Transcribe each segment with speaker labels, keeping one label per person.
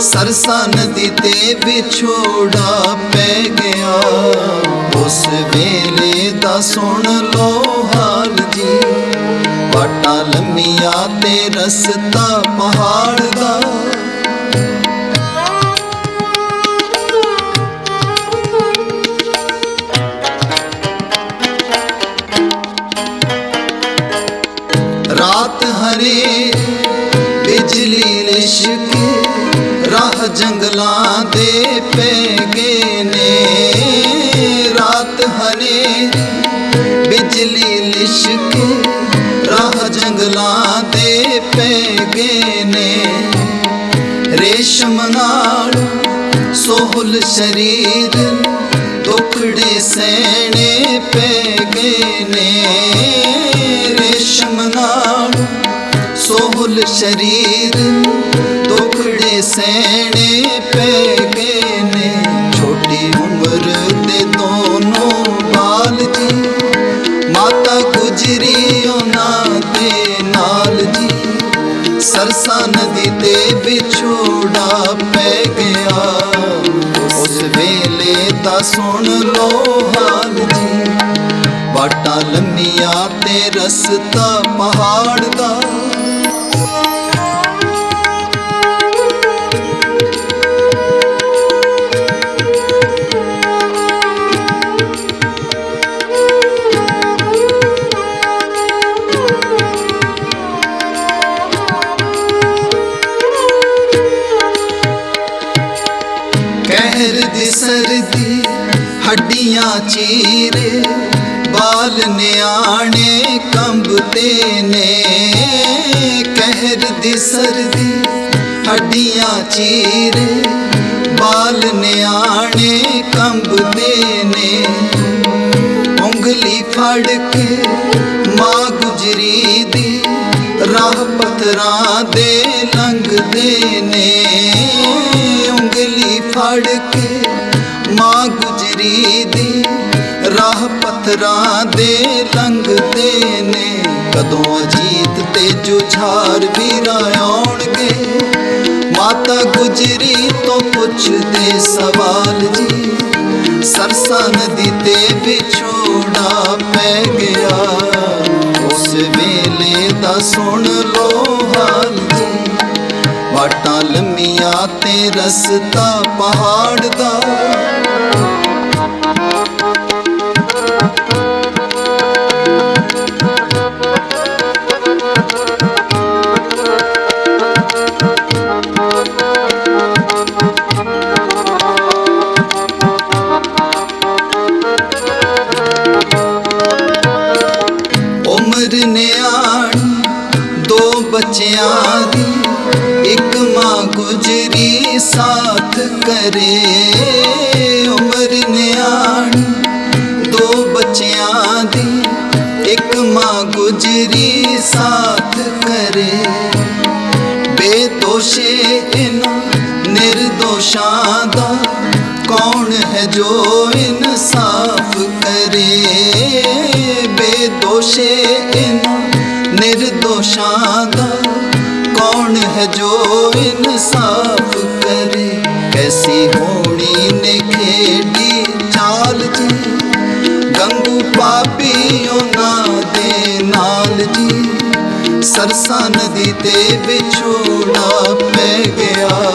Speaker 1: ਸਰਸਾ ਨਦੀ ਤੇ ਵਿਛੋੜਾ ਪੈ ਗਿਆ। ਉਸ ਵੇਲੇ ਦਾ ਸੁਣ ਲੋ ਹਾਲ ਜੀ। ਬਾਟਾ ਲੰਮੀਆਂ ਤੇ ਰਸਤਾ ਪਹਾੜ ਦਾ। ਰਾਤ ਹਰੇ ਬਿਜਲੀ ਲਿਸ਼ਕੇ ਰਾਹ ਜੰਗਲਾਂ ਦੇ ਪੈ ਗਏ ਨੇ। ਰਾਤ ਹਰੇ ਬਿਜਲੀ ਲਿਸ਼ਕ, ਰਾਹ ਜੰਗਲਾਂ ਦੇ ਪੈ ਗਏ ਨੇ। ਰੇਸ਼ਮ ਨਾਲ ਸੋਹਲ ਸ਼ਰੀਰ, ਦੁਖੜੇ ਸਹਿਣੇ ਪੈ ਗਏ ਨੇ। ਸੋਹਲ ਸ਼ਰੀਰ ਦੁਖੜੇ ਸਹਿਣੇ ਪੈ ਗਏ ਨੇ। ਛੋਟੀ ਉਮਰ ਦੇ ਦੋਨੋਂ ਬਾਲ ਜੀ ਮਾਤਾ ਗੁਜਰੀ ਉਹਨਾਂ ਦੇ ਨਾਲ ਜੀ ਸਰਸਾ ਨਦੀ ਤੇ ਵਿਛੋੜਾ ਪੈ ਗਿਆ। ਉਸ ਵੇਲੇ ਤਾਂ ਸੁਣ ਲੋ ਹਾਲ ਜੀ ਬਾਟਾ ਲੰਮੀਆਂ ਤੇ ਰਸਤਾ ਪਹਾੜ ਦਾ। ਹੱਡੀਆਂ ਚੀਰੇ, ਬਾਲ ਨਿਆਣੇ ਕੰਬਦੇ ਨੇ। ਕਹਿਰ ਦੀ ਸਰਦੀ, ਹੱਡੀਆਂ ਚੀਰੇ, ਬਾਲ ਨਿਆਣੇ ਕੰਬਦੇ ਨੇ। ਉਂਗਲੀ ਫੜ ਕੇ ਮਾਂ ਗੁਜਰੀ ਦੀ ਰਾਹ ਪਤਰਾ ਦੇ ਲੰਘਦੇ ਨੇ। ਉਂਗਲੀ ਫੜ ਕੇ ਮਾਂ ਗੁਜਰੀ ਦੀ ਰਾਹ ਪੱਥਰਾਂ ਦੇ ਲੰਘਦੇ ਨੇ। ਕਦੋਂ ਅਜੀਤ ਤੇ ਜੁਝਾਰ ਵੀਰਾਂ ਆਉਣਗੇ? ਮਾਤਾ ਗੁਜਰੀ ਤੋਂ ਪੁੱਛਦੇ ਸਵਾਲ ਵਾਟਾਂ ਲੰਮੀਆਂ ਤੇ ਰਸਤਾ ਪਹਾੜ ਦਾ। ਉਮਰ ਨਿਆਣ ਦੋ ਬੱਚਿਆਂ ਗੁਜਰੀ ਸਾਥ ਕਰੇ ਉਮਰ ਨਿਆਣੀ ਦੋ ਬੱਚਿਆਂ ਦੀ ਇੱਕ ਮਾਂ ਗੁਜਰੀ ਸਾਥ ਕਰੇ ਬੇਦੋਸ਼ੇ ਇਨ ਨਿਰਦੋਸ਼ਾਂ ਦਾ ਕੌਣ ਹੈ ਜੋ ਇਨਸਾਫ ਕਰੇ ਬੇਦੋਸ਼ੇ ਇਨ ਨਿਰਦੋਸ਼ਾਂ ਦਾ ਕੌਣ ਹੈ ਜੋ ਇਨਸਾਫ ਕਰੇ? ਕੈਸੀ ਹੋਣੀ ਨੇ ਖੇਡੀ ਚਾਲ ਜੀ? ਗੰਗੂ ਪਾਪੀ ਉਹਨਾਂ ਦੇ ਨਾਲ ਜੀ। ਸਰਸਾ ਨਦੀ ਤੇ ਵਿਛੋੜਾ ਪੈ ਗਿਆ।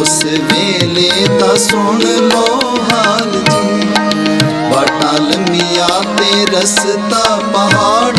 Speaker 1: ਉਸ ਵੇਲੇ ਤਾਂ ਸੁਣ ਲੋ ਹਾਲ ਜੀ। ਬਾਟਾ ਲੰਮੀਆਂ ਤੇ ਰਸਤਾ ਪਹਾੜ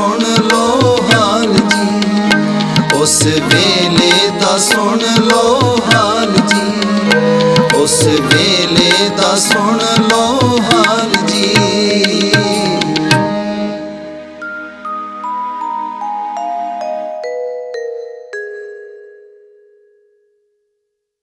Speaker 1: ਵੇਲੇ ਦਾ